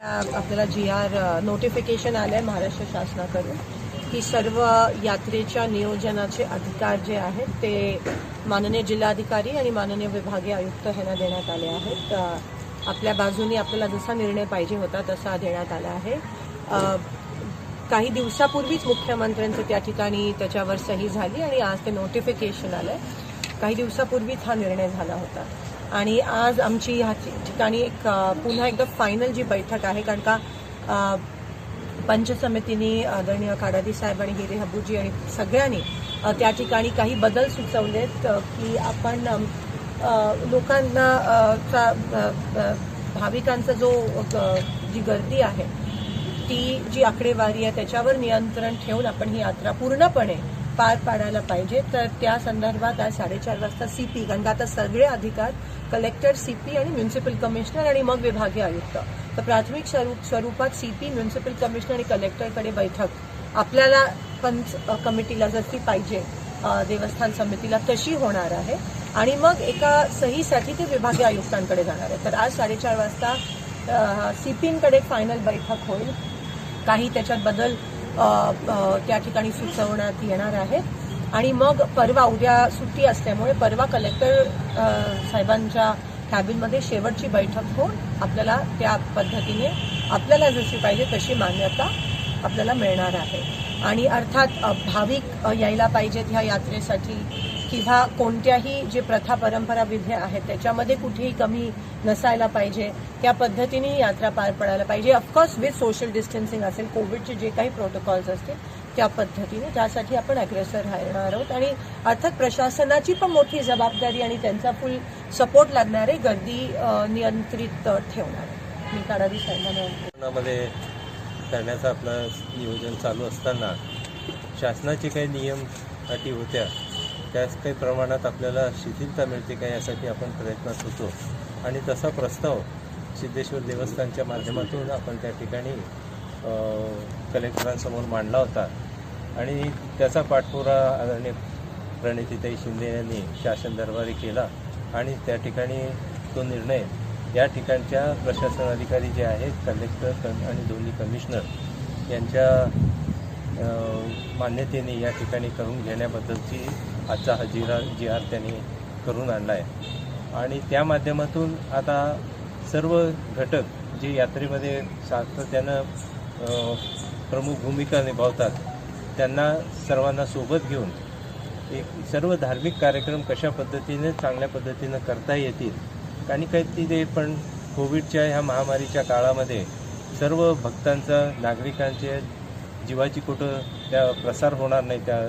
आपल्याला जी R notification आलं आहे महाराष्ट्र शासनाकडून की सर्व यात्रेच्या नियोजनाचे अधिकार जे आहेत ते माननीय जिल्हाधिकारी आणि माननीय विभागीय आयुक्त यांना देण्यात आले आहेत. आपल्या बाजूनी आपल्याला जसा निर्णय पाहिजे होता तसा देण्यात आला आहे. काही दिवसापूर्वीच मुख्यमंत्र्यांचं त्या ठिकाणी त्याच्यावर सही झाली आणि आज ते नोटिफिकेशन आलंय. काही दिवसापूर्वीच हा निर्णय झाला होता. आणि आज आमची ह्या ठिकाणी एक पुन्हा एकदा फायनल जी बैठक आहे कारण का पंचसमितीने आदरणीय काडादी साहेब आणि हिरे हबूजी आणि सगळ्यांनी त्या ठिकाणी काही बदल सुचवलेत की आपण लोकांना चा भाविकांचा जो जी गर्दी आहे ती जी आकडेवारी आहे त्याच्यावर नियंत्रण ठेवून आपण ही यात्रा पूर्णपणे पार पाडायला पाहिजे. तर त्या संदर्भात आज साडेचार वाजता सीपी कारण आता सगळे अधिकार कलेक्टर सी पी आणि म्युन्सिपल कमिशनर आणि मग विभागीय आयुक्त. तर प्राथमिक स्वरूप स्वरूपात सी पी म्युन्सिपल कमिशनर आणि कलेक्टरकडे बैठक. आपल्याला पंच कमिटीला कमिटीला जशी पाहिजे देवस्थान समितीला तशी होणार आहे. आणि मग एका सहीसाठी ते विभागीय आयुक्तांकडे जाणार आहे. तर आज साडेचार वाजता सीपींकडे फायनल बैठक होईल. काही त्याच्यात बदल त्या ठिकाणी सुचवण्यात येणार आहेत. आणि मग परवा उद्या सुट्टी असल्यामुळे परवा कलेक्टर साहेबांच्या कॅबिनमध्ये शेवटची बैठक होऊन आपल्याला त्या पद्धतीने आपल्याला जशी पाहिजे तशी मान्यता आपल्याला मिळणार आहे. आणि अर्थात भाविक यायला पाहिजेत ह्या यात्रेसाठी किंवा कोणत्याही जे प्रथा परंपरा विधी आहेत त्याच्यामध्ये कुठेही कमी नसायला पाहिजे. त्या पद्धतीने यात्रा पार पडायला पाहिजे. ऑफकोर्स विथ सोशल डिस्टन्सिंग असेल कोविडचे जे काही प्रोटोकॉल्स असतील त्या पद्धतीने. त्यासाठी आपण अग्रेसर राहणार आहोत. आणि अर्थात प्रशासनाची पण मोठी जबाबदारी आणि त्यांचा फुल सपोर्ट लागणारे गर्दी नियंत्रित ठेवणार मी काढावी साहेबांना. करण्याचं आपलं नियोजन चालू असताना शासनाचे काही नियम अटी होत्या त्याच काही प्रमाणात आपल्याला शिथिलता मिळते का यासाठी आपण प्रयत्नात होतो आणि तसा प्रस्ताव सिद्धेश्वर देवस्थानच्या माध्यमातून आपण त्या ठिकाणी कलेक्टरांसमोर मांडला होता. आणि त्याचा पाठपुरा आदरणीय प्रणितीताई शिंदे यांनी शासन दरबारी केला आणि त्या ठिकाणी तो निर्णय या ठिकाणच्या प्रशासन अधिकारी जे आहेत कलेक्टर आणि दोन्ही कमिशनर यांच्या मान्यतेने या ठिकाणी करून घेण्याबद्दलची आजचा हा जिरा जी आर त्यांनी करून आणला आहे आणि त्या माध्यमातून आता सर्व घटक जे यात्रेमध्ये सातत्यानं प्रमुख भूमिका निभावतात त्यांना सर्वांना सोबत घेऊन एक सर्व धार्मिक कार्यक्रम कशा पद्धतीने चांगल्या पद्धतीनं करता येतील आणि काही ते पण कोविडच्या ह्या महामारीच्या काळामध्ये सर्व भक्तांचा नागरिकांचे जीवाची कुठं त्या प्रसार होणार नाही त्या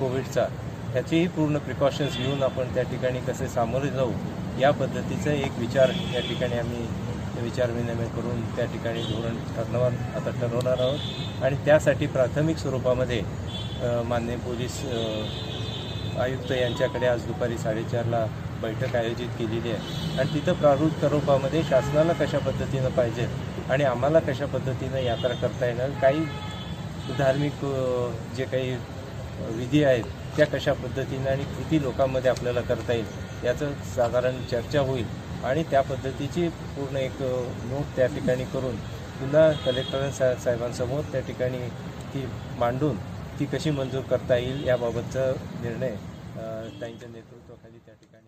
कोविडचा ह्याचेही पूर्ण प्रिकॉशन्स घेऊन आपण त्या ठिकाणी कसे सामोरे जाऊ या पद्धतीचा एक विचार या ठिकाणी आम्ही विचारविनिमय करून त्या ठिकाणी धोरण ठरणार आता ठरवणार आहोत. आणि त्यासाठी प्राथमिक स्वरूपामध्ये मान्य पोलीस आयुक्त यांच्याकडे आज दुपारी साडेचारला बैठक आयोजित केलेली आहे. आणि तिथं प्रारूप स्वरूपामध्ये शासनाला कशा पद्धतीनं पाहिजे आणि आम्हाला कशा पद्धतीनं यात्रा करता येणार काही धार्मिक जे काही विधी आहेत त्या कशा पद्धतीनं आणि किती लोकांमध्ये आपल्याला करता येईल याचं साधारण चर्चा होईल. आणि त्या पद्धतीची पूर्ण एक नोट त्या ठिकाणी करून पुन्हा कलेक्टर सा साहेबांसमोर त्या ठिकाणी ती मांडून ती कशी मंजूर करता येईल याबाबतचा निर्णय त्यांच्या नेतृत्वाखाली त्या ठिकाणी